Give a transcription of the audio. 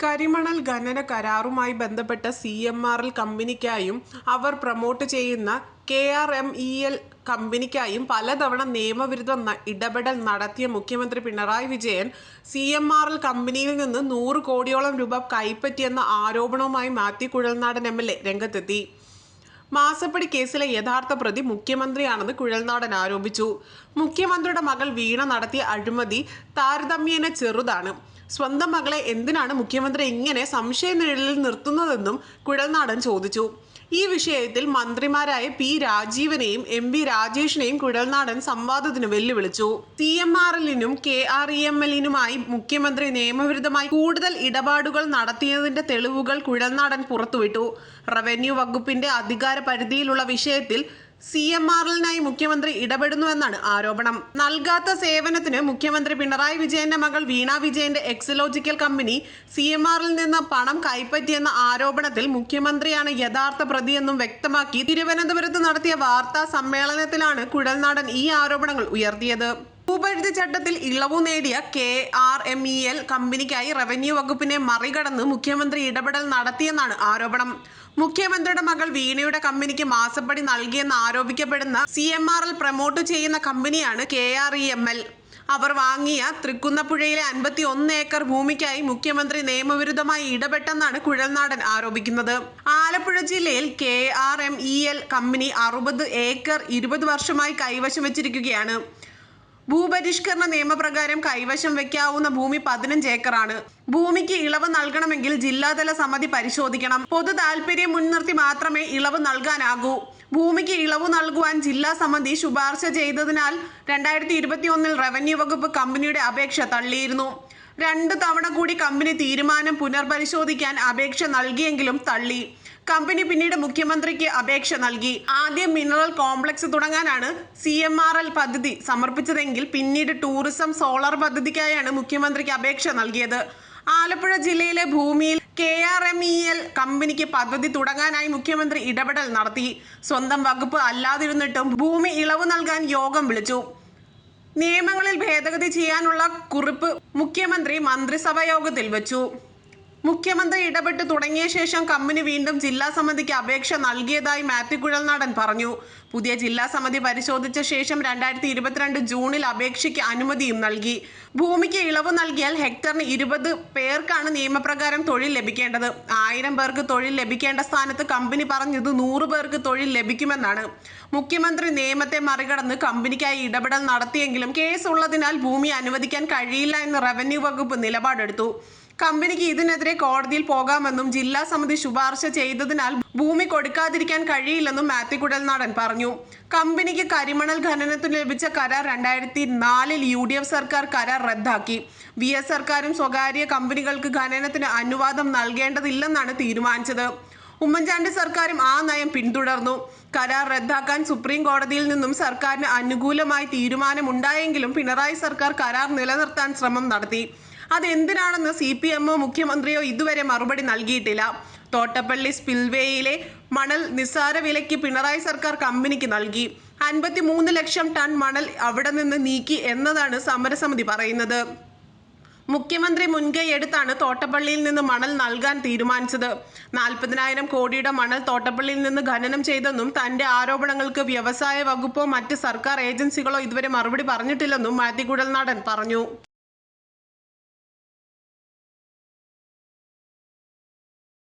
കരിമണൽ ഖനന കരാറുമായി ബന്ധപ്പെട്ട സി എം ആർ എൽ കമ്പനിക്കായും അവർ പ്രമോട്ട് ചെയ്യുന്ന K R M E L കമ്പനിക്കായും പലതവണ നിയമവിരുദ്ധ ഇടപെടൽ നടത്തിയ മുഖ്യമന്ത്രി Pinarayi Vijayan C M R L കമ്പനിയിൽ നിന്ന് നൂറ് കോടിയോളം രൂപ കൈപ്പറ്റിയെന്ന ആരോപണവുമായി Mathew Kuzhalnadan M L A രംഗത്തെത്തി. മാസപ്പടി കേസിലെ യഥാർത്ഥ പ്രതി മുഖ്യമന്ത്രിയാണെന്ന് കുഴൽനാടൻ ആരോപിച്ചു. മുഖ്യമന്ത്രിയുടെ മകൾ വീണ നടത്തിയ അഴിമതി താരതമ്യേന ചെറുതാണ്. സ്വന്തം മകളെ എന്തിനാണ് മുഖ്യമന്ത്രി ഇങ്ങനെ സംശയനിഴലിൽ നിർത്തുന്നതെന്നും കുഴൽനാടൻ ചോദിച്ചു. ഈ വിഷയത്തിൽ മന്ത്രിമാരായ പി രാജീവനെയും എം വി രാജേഷിനെയും കുഴൽനാടൻ സംവാദത്തിന് വെല്ലുവിളിച്ചു. സി എം ആർ എല്ലിനും കെ ആർ ഇ എം എല്ലിനുമായി മുഖ്യമന്ത്രി നിയമവിരുദ്ധമായി കൂടുതൽ ഇടപാടുകൾ നടത്തിയതിന്റെ തെളിവുകൾ കുഴൽനാടൻ പുറത്തുവിട്ടു. റവന്യൂ വകുപ്പിന്റെ അധികാര പരിധിയിലുള്ള വിഷയത്തിൽ സി എം ആറിനായി മുഖ്യമന്ത്രി ഇടപെടുന്നുവെന്നാണ് ആരോപണം. നൽകാത്ത സേവനത്തിന് മുഖ്യമന്ത്രി പിണറായി വിജയന്റെ മകൾ വീണ വിജയന്റെ എക്സലോജിക്കൽ കമ്പനി സി എം ആറിൽ നിന്ന് പണം കൈപ്പറ്റിയെന്ന ആരോപണത്തിൽ മുഖ്യമന്ത്രിയാണ് യഥാർത്ഥ പ്രതിയെന്നും വ്യക്തമാക്കി തിരുവനന്തപുരത്ത് നടത്തിയ വാർത്താ സമ്മേളനത്തിലാണ് കുഴൽനാടൻ ഈ ആരോപണങ്ങൾ ഉയർത്തിയത്. ഭൂപരിധി ചട്ടത്തിൽ ഇളവ് നേടിയ K R M E L കമ്പനിക്കായി revenue വകുപ്പിനെ മറികടന്ന് മുഖ്യമന്ത്രി ഇടപെടൽ നടത്തിയെന്നാണ് ആരോപണം. മുഖ്യമന്ത്രിയുടെ മകൾ വീണയുടെ കമ്പനിക്ക് മാസപ്പടി നൽകിയെന്ന് ആരോപിക്കപ്പെടുന്ന C M R L promote ചെയ്യുന്ന കമ്പനിയാണ് K R E M L. അവർ വാങ്ങിയ തൃക്കുന്നപ്പുഴയിലെ അൻപത്തി ഒന്ന് ഏക്കർ ഭൂമിക്കായി മുഖ്യമന്ത്രി നിയമവിരുദ്ധമായി ഇടപെട്ടെന്നാണ് കുഴൽനാടൻ ആരോപിക്കുന്നത്. ആലപ്പുഴ ജില്ലയിൽ K R M E L company അറുപത് ഏക്കർ ഇരുപത് വർഷമായി കൈവശം വെച്ചിരിക്കുകയാണ്. ഭൂപരിഷ്കരണ നിയമപ്രകാരം കൈവശം വെക്കാവുന്ന ഭൂമി പതിനഞ്ച് ഏക്കറാണ്. ഭൂമിക്ക് ഇളവ് നൽകണമെങ്കിൽ ജില്ലാതല സമിതി പരിശോധിക്കണം. പൊതു താൽപര്യം മുൻനിർത്തി മാത്രമേ ഇളവ് നൽകാനാകൂ. ഭൂമിക്ക് ഇളവ് നൽകുവാൻ ജില്ലാ സമിതി ശുപാർശ ചെയ്തതിനാൽ രണ്ടായിരത്തി ഇരുപത്തി ഒന്നിൽ റവന്യൂ വകുപ്പ് കമ്പനിയുടെ അപേക്ഷ തള്ളിയിരുന്നു. രണ്ട് തവണ കൂടി കമ്പനി തീരുമാനം പുനർപരിശോധിക്കാൻ അപേക്ഷ നൽകിയെങ്കിലും തള്ളി. കമ്പനി പിന്നീട് മുഖ്യമന്ത്രിക്ക് അപേക്ഷ നൽകി. ആദ്യം മിനറൽ കോംപ്ലക്സ് തുടങ്ങാനാണ് സി എം ആർ എൽ പദ്ധതി സമർപ്പിച്ചതെങ്കിൽ പിന്നീട് ടൂറിസം സോളാർ പദ്ധതിക്കായാണ് മുഖ്യമന്ത്രിക്ക് അപേക്ഷ നൽകിയത്. ആലപ്പുഴ ജില്ലയിലെ ഭൂമിയിൽ K R M E L കമ്പനിക്ക് പദ്ധതി തുടങ്ങാനായി മുഖ്യമന്ത്രി ഇടപെടൽ നടത്തി. സ്വന്തം വകുപ്പ് അല്ലാതിരുന്നിട്ടും ഭൂമി ഇളവ് നൽകാൻ യോഗം വിളിച്ചു. നിയമങ്ങളിൽ ഭേദഗതി ചെയ്യാനുള്ള കുറിപ്പ് മുഖ്യമന്ത്രി മന്ത്രിസഭാ യോഗത്തിൽ വെച്ചു. മുഖ്യമന്ത്രി ഇടപെട്ട് തുടങ്ങിയ ശേഷം കമ്പനി വീണ്ടും ജില്ലാ സമിതിക്ക് അപേക്ഷ നൽകിയതായി മാത്യു കുഴൽനാടൻ പറഞ്ഞു. പുതിയ ജില്ലാ സമിതി പരിശോധിച്ച ശേഷം രണ്ടായിരത്തി ഇരുപത്തിരണ്ട് ജൂണിൽ അപേക്ഷയ്ക്ക് അനുമതിയും നൽകി. ഭൂമിക്ക് ഇളവ് നൽകിയാൽ ഹെക്ടറിന് ഇരുപത് പേർക്കാണ് നിയമപ്രകാരം തൊഴിൽ ലഭിക്കേണ്ടത്. ആയിരം പേർക്ക് തൊഴിൽ ലഭിക്കേണ്ട സ്ഥാനത്ത് കമ്പനി പറഞ്ഞത് നൂറ് പേർക്ക് തൊഴിൽ ലഭിക്കുമെന്നാണ്. മുഖ്യമന്ത്രി നിയമത്തെ മറികടന്ന് കമ്പനിക്കായി ഇടപെടൽ നടത്തിയെങ്കിലും കേസ് ഉള്ളതിനാൽ ഭൂമി അനുവദിക്കാൻ കഴിയില്ല എന്ന് റവന്യൂ വകുപ്പ് നിലപാടെടുത്തു. കമ്പനിക്ക് ഇതിനെതിരെ കോടതിയിൽ പോകാമെന്നും ജില്ലാ സമിതി ശുപാർശ ചെയ്തതിനാൽ ഭൂമി കൊടുക്കാതിരിക്കാൻ കഴിയില്ലെന്നും മാത്യു കുടൽനാടൻ പറഞ്ഞു. കമ്പനിക്ക് കരിമണൽ ഖനനത്തിന് ലഭിച്ച കരാർ രണ്ടായിരത്തി നാലിൽ യു ഡി എഫ് സർക്കാർ കരാർ റദ്ദാക്കി. വി എസ് സർക്കാരും സ്വകാര്യ കമ്പനികൾക്ക് ഖനനത്തിന് അനുവാദം നൽകേണ്ടതില്ലെന്നാണ് തീരുമാനിച്ചത്. ഉമ്മൻചാണ്ടി സർക്കാരും ആ നയം പിന്തുടർന്നു. കരാർ റദ്ദാക്കാൻ സുപ്രീം കോടതിയിൽ നിന്നും സർക്കാരിന് അനുകൂലമായി തീരുമാനമുണ്ടായെങ്കിലും പിണറായി സർക്കാർ കരാർ നിലനിർത്താൻ ശ്രമം നടത്തി. അതെന്തിനാണെന്ന് സി പി എമ്മോ മുഖ്യമന്ത്രിയോ ഇതുവരെ മറുപടി നൽകിയിട്ടില്ല. തോട്ടപ്പള്ളി സ്പിൽവേയിലെ മണൽ നിസ്സാര വിലയ്ക്ക് പിണറായി സർക്കാർ കമ്പനിക്ക് നൽകി. അൻപത്തി മൂന്ന് ലക്ഷം ടൺ മണൽ അവിടെ നിന്ന് നീക്കി എന്നതാണ് സമരസമിതി പറയുന്നത്. മുഖ്യമന്ത്രി മുൻകൈ എടുത്താണ് തോട്ടപ്പള്ളിയിൽ നിന്ന് മണൽ നൽകാൻ തീരുമാനിച്ചത്. നാൽപ്പതിനായിരം കോടിയുടെ മണൽ തോട്ടപ്പള്ളിയിൽ നിന്ന് ഖനനം ചെയ്തെന്നും തന്റെ ആരോപണങ്ങൾക്ക് വ്യവസായ വകുപ്പോ മറ്റ് സർക്കാർ ഏജൻസികളോ ഇതുവരെ മറുപടി പറഞ്ഞിട്ടില്ലെന്നും മാത്യു കുഴൽനാടൻ പറഞ്ഞു.